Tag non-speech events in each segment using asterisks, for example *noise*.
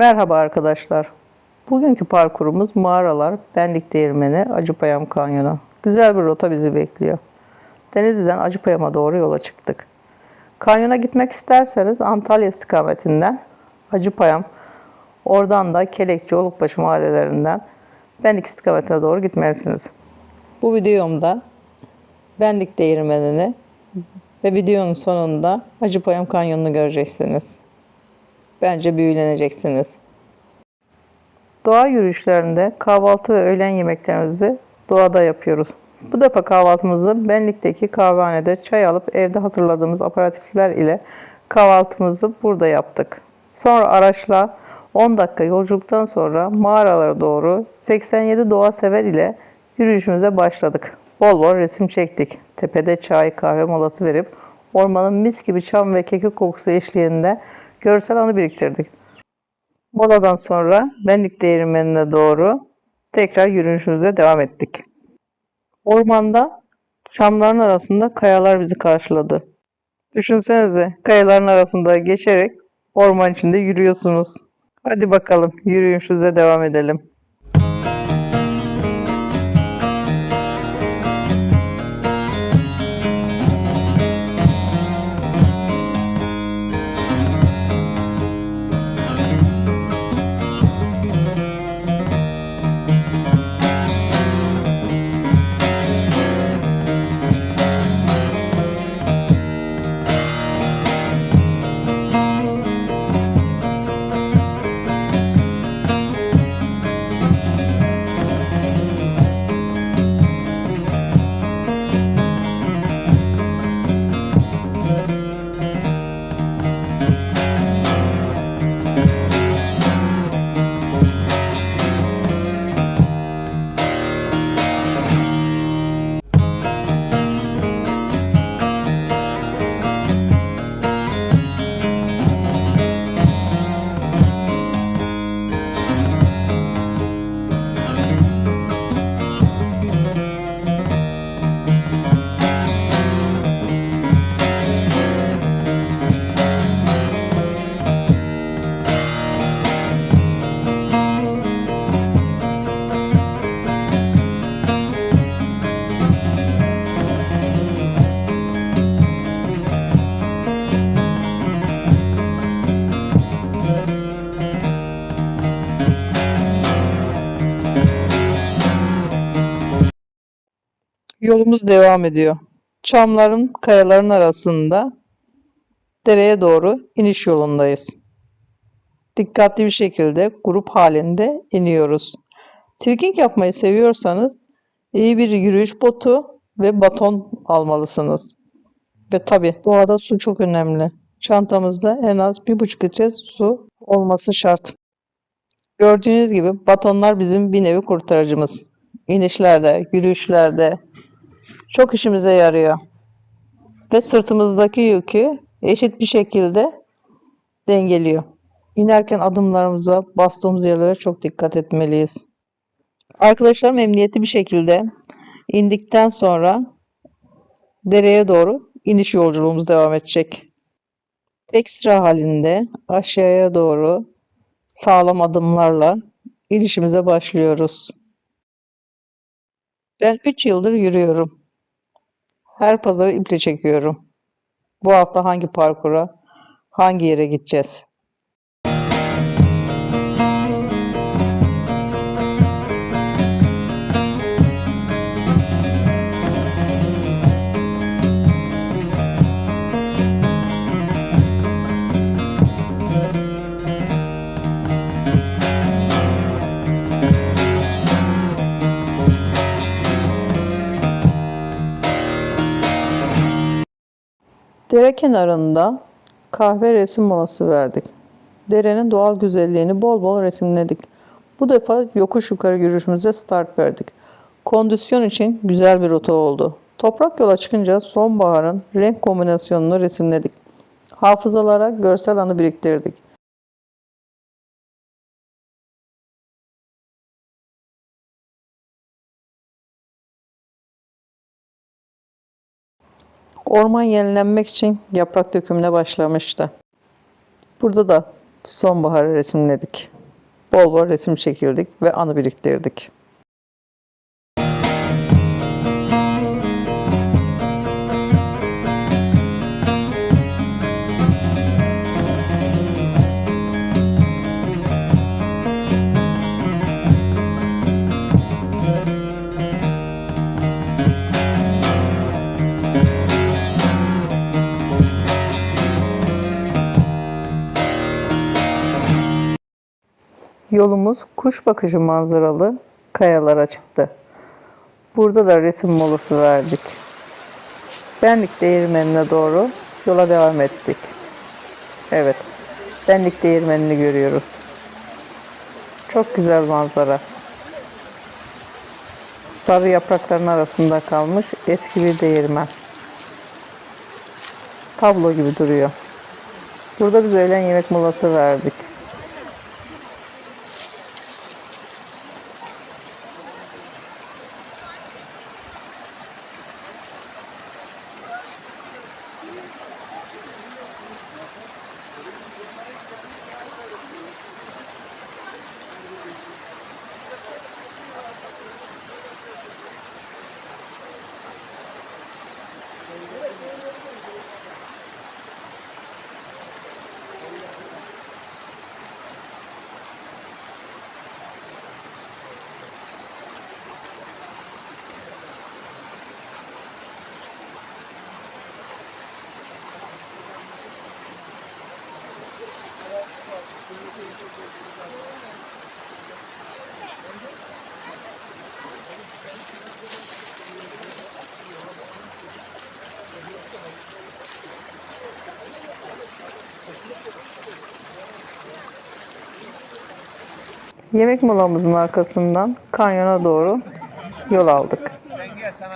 Merhaba arkadaşlar. Bugünkü parkurumuz mağaralar, Bendik Değirmeni, Acıpayam Kanyonu. Güzel bir rota bizi bekliyor. Denizli'den Acıpayam'a doğru yola çıktık. Kanyona gitmek isterseniz Antalya istikametinden Acıpayam, oradan da Kelekçi, Olukbaşı mahallelerinden Bendik istikametine doğru gitmelisiniz. Bu videomda Bendik Değirmeni'ni ve videonun sonunda Acıpayam Kanyonu'nu göreceksiniz. Bence büyüleneceksiniz. Doğa yürüyüşlerinde kahvaltı ve öğlen yemeklerimizi doğada yapıyoruz. Bu defa kahvaltımızı Benlik'teki kahvehanede çay alıp evde hazırladığımız aparatifler ile kahvaltımızı burada yaptık. Sonra araçla 10 dakika yolculuktan sonra mağaralara doğru 87 doğa sever ile yürüyüşümüze başladık. Bol bol resim çektik. Tepede çay, kahve molası verip ormanın mis gibi çam ve kekik kokusu eşliğinde görsel anı biriktirdik. Moladan sonra Bendik Değirmeni'ne doğru tekrar yürüyüşümüze devam ettik. Ormanda çamların arasında kayalar bizi karşıladı. Düşünsenize kayaların arasında geçerek orman içinde yürüyorsunuz. Hadi bakalım yürüyüşümüze devam edelim. Yolumuz devam ediyor. Çamların, kayaların arasında dereye doğru iniş yolundayız. Dikkatli bir şekilde grup halinde iniyoruz. Trekking yapmayı seviyorsanız iyi bir yürüyüş botu ve baton almalısınız. Ve tabi doğada su çok önemli. Çantamızda en az 1,5 litre su olması şart. Gördüğünüz gibi batonlar bizim bir nevi kurtarıcımız. İnişlerde, yürüyüşlerde, çok işimize yarıyor. Ve sırtımızdaki yükü eşit bir şekilde dengeliyor. İnerken adımlarımıza, bastığımız yerlere çok dikkat etmeliyiz. Arkadaşlarım emniyetli bir şekilde indikten sonra dereye doğru iniş yolculuğumuz devam edecek. Tek sıra halinde aşağıya doğru sağlam adımlarla inişimize başlıyoruz. Ben 3 yıldır yürüyorum. Her pazarı iple çekiyorum. Bu hafta hangi parkura, hangi yere gideceğiz? Dere kenarında kahve resim molası verdik. Derenin doğal güzelliğini bol bol resimledik. Bu defa yokuş yukarı yürüyüşümüze start verdik. Kondisyon için güzel bir rota oldu. Toprak yola çıkınca sonbaharın renk kombinasyonunu resimledik. Hafızalara görsel anı biriktirdik. Orman yenilenmek için yaprak dökümüne başlamıştı. Burada da Sonbaharı resimledik. Bol bol resim çekildik ve anı biriktirdik. Yolumuz kuş bakışı manzaralı kayalara çıktı. Burada da resim molası verdik. Benlik değirmenine doğru yola devam ettik. Evet, Benlik değirmenini görüyoruz. Çok güzel manzara. Sarı yaprakların arasında kalmış eski bir değirmen. Tablo gibi duruyor. Burada biz öğlen yemek molası verdik. Yemek molamızın arkasından kanyona doğru yol aldık.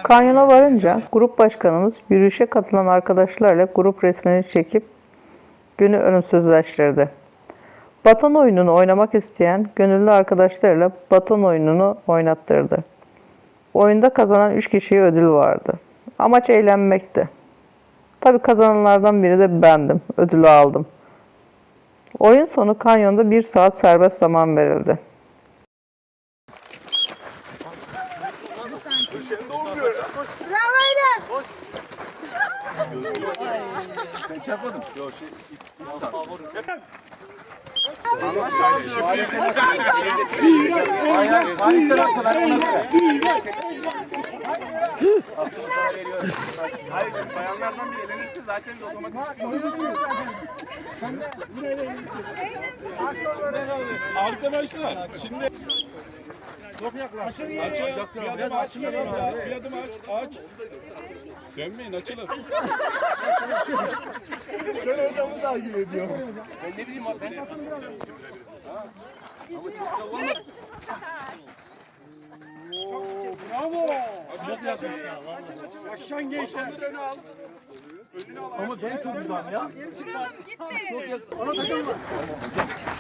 Kanyona varınca grup başkanımız yürüyüşe katılan arkadaşlarla grup resmini çekip günü ölümsüzleştirdi. Baton oyununu oynamak isteyen gönüllü arkadaşlarıyla baton oyununu oynattırdı. Oyunda kazanan 3 kişiye ödül vardı. Amaç eğlenmekti. Tabi kazananlardan biri de bendim. Ödülü aldım. Oyun sonu kanyonda bir saat serbest zaman verildi. Bravo Eren. Hayır şimdi bayanlardan biri elenirse zaten de otomatik Arkadaşlar şimdi çok yaklaş. Açın bir adım aç. Bir adım aç. Aç. Dönmeyin açılın. ben hocamı takip ediyorum. Ben ne bileyim abi ben Bravo. Çok yazın. Akşam gençler. Önünü al. Önünü al. Ama ben çok uzağım ya. Ona takılma.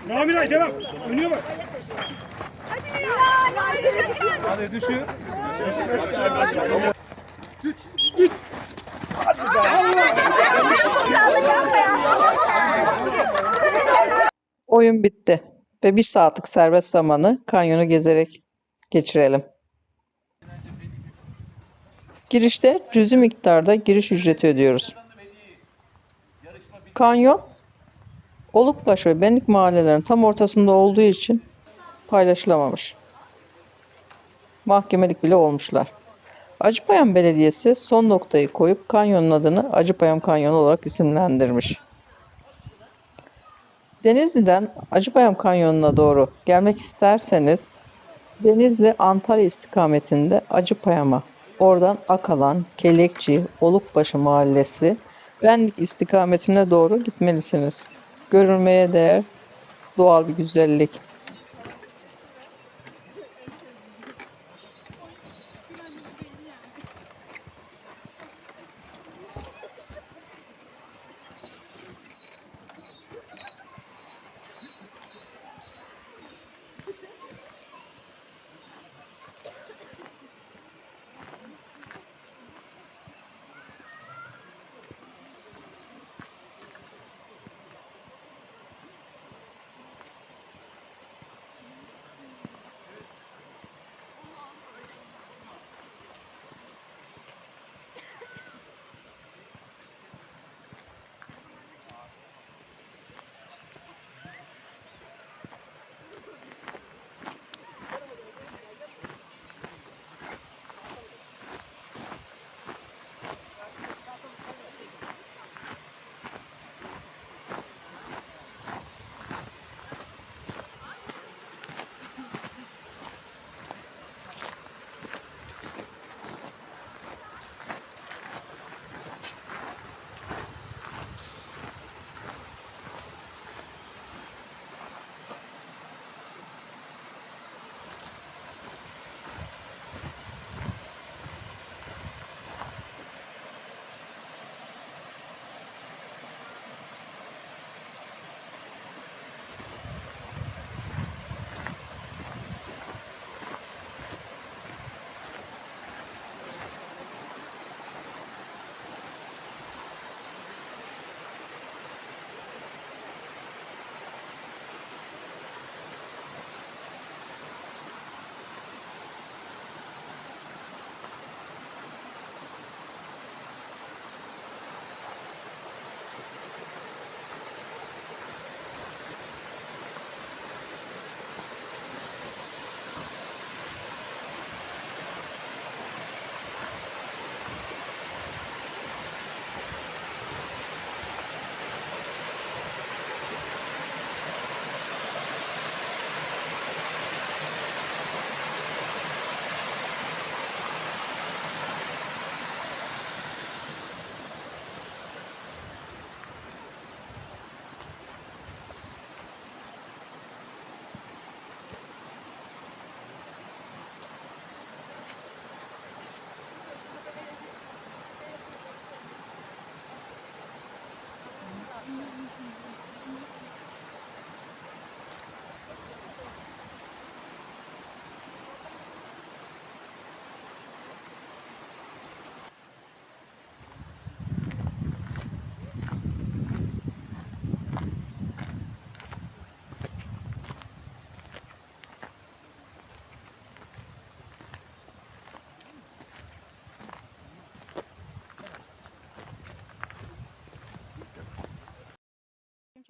Namilay devam. Önüne bak. Hadi düşün. Oyun bitti ve bir saatlik serbest zamanı kanyonu gezerek geçirelim. Girişte cüzi miktarda giriş ücreti ödüyoruz. Kanyon, Olukbaş ve Benlik mahallelerinin tam ortasında olduğu için paylaşılamamış. Mahkemelik bile olmuşlar. Acıpayam Belediyesi son noktayı koyup kanyonun adını Acıpayam Kanyonu olarak isimlendirmiş. Denizli'den Acıpayam Kanyonu'na doğru gelmek isterseniz Denizli Antalya istikametinde Acıpayam'a, oradan Akalan, Kelekçi, Olukbaşı Mahallesi, Benlik istikametine doğru gitmelisiniz. Görülmeye değer doğal bir güzellik.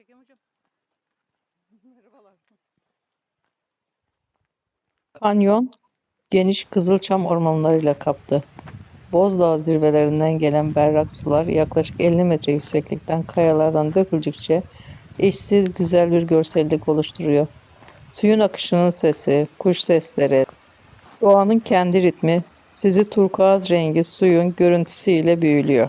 Çekiyorum hocam. *laughs* Merhabalar. Kanyon geniş kızılçam ormanlarıyla kaptı. Bozdağ zirvelerinden gelen berrak sular yaklaşık 50 metre yükseklikten kayalardan döküldükçe eşsiz güzel bir görsellik oluşturuyor. Suyun akışının sesi, kuş sesleri, doğanın kendi ritmi sizi turkuaz rengi suyun görüntüsüyle büyülüyor.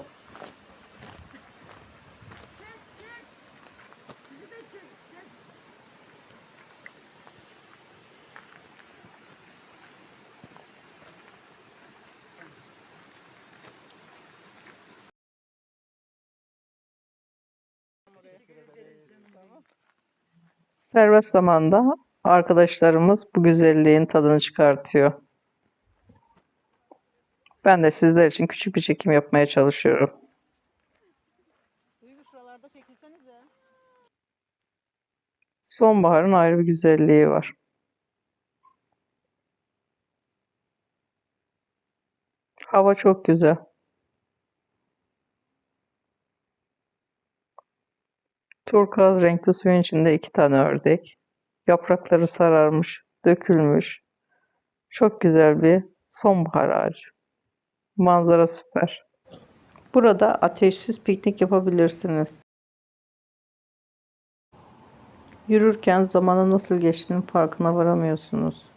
Serbest zamanda arkadaşlarımız bu güzelliğin tadını çıkartıyor. Ben de sizler için küçük bir çekim yapmaya çalışıyorum. Duygu şuralarda çekilsenize. Sonbaharın ayrı bir güzelliği var. Hava çok güzel. Turkuaz renkli suyun içinde iki tane ördek. Yaprakları sararmış, dökülmüş. Çok güzel bir sonbahar ağacı. Manzara süper. Burada ateşsiz piknik yapabilirsiniz. Yürürken zamanın nasıl geçtiğinin farkına varamıyorsunuz.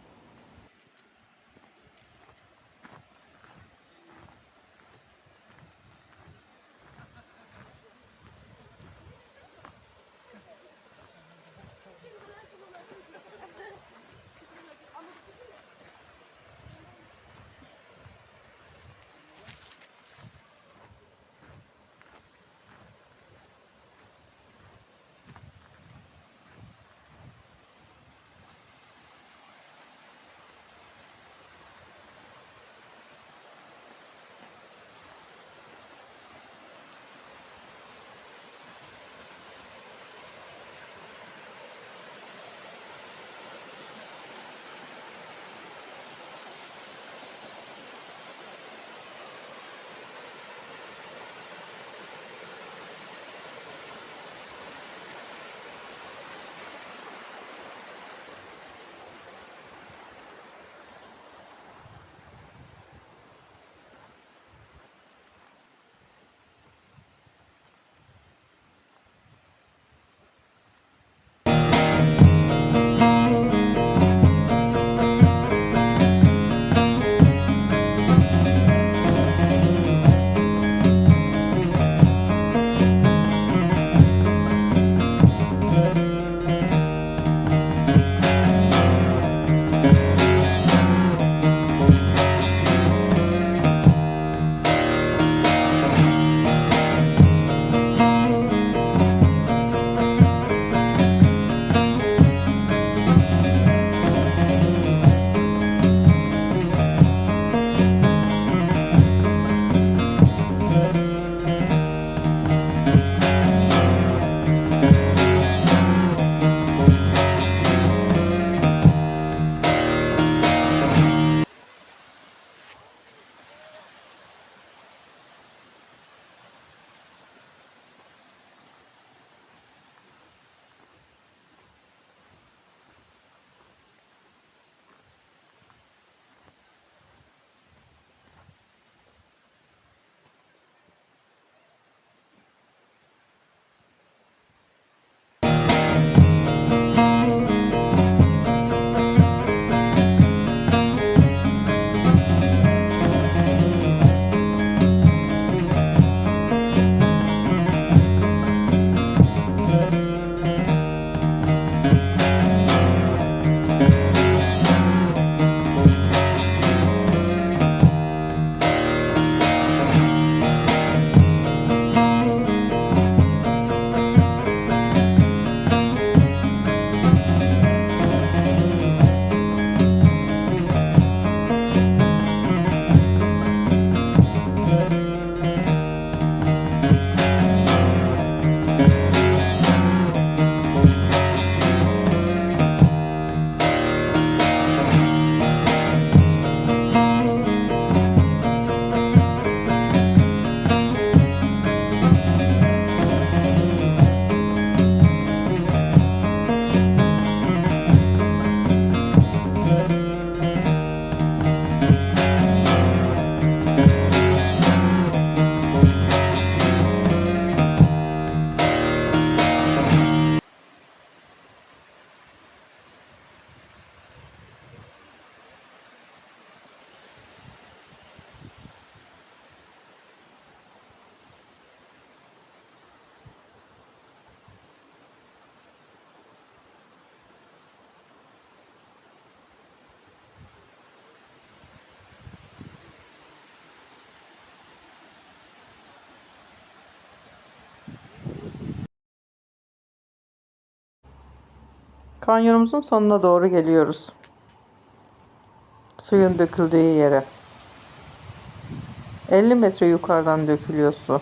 Kanyonumuzun sonuna doğru geliyoruz. Suyun döküldüğü yere. 50 metre yukarıdan dökülüyor su.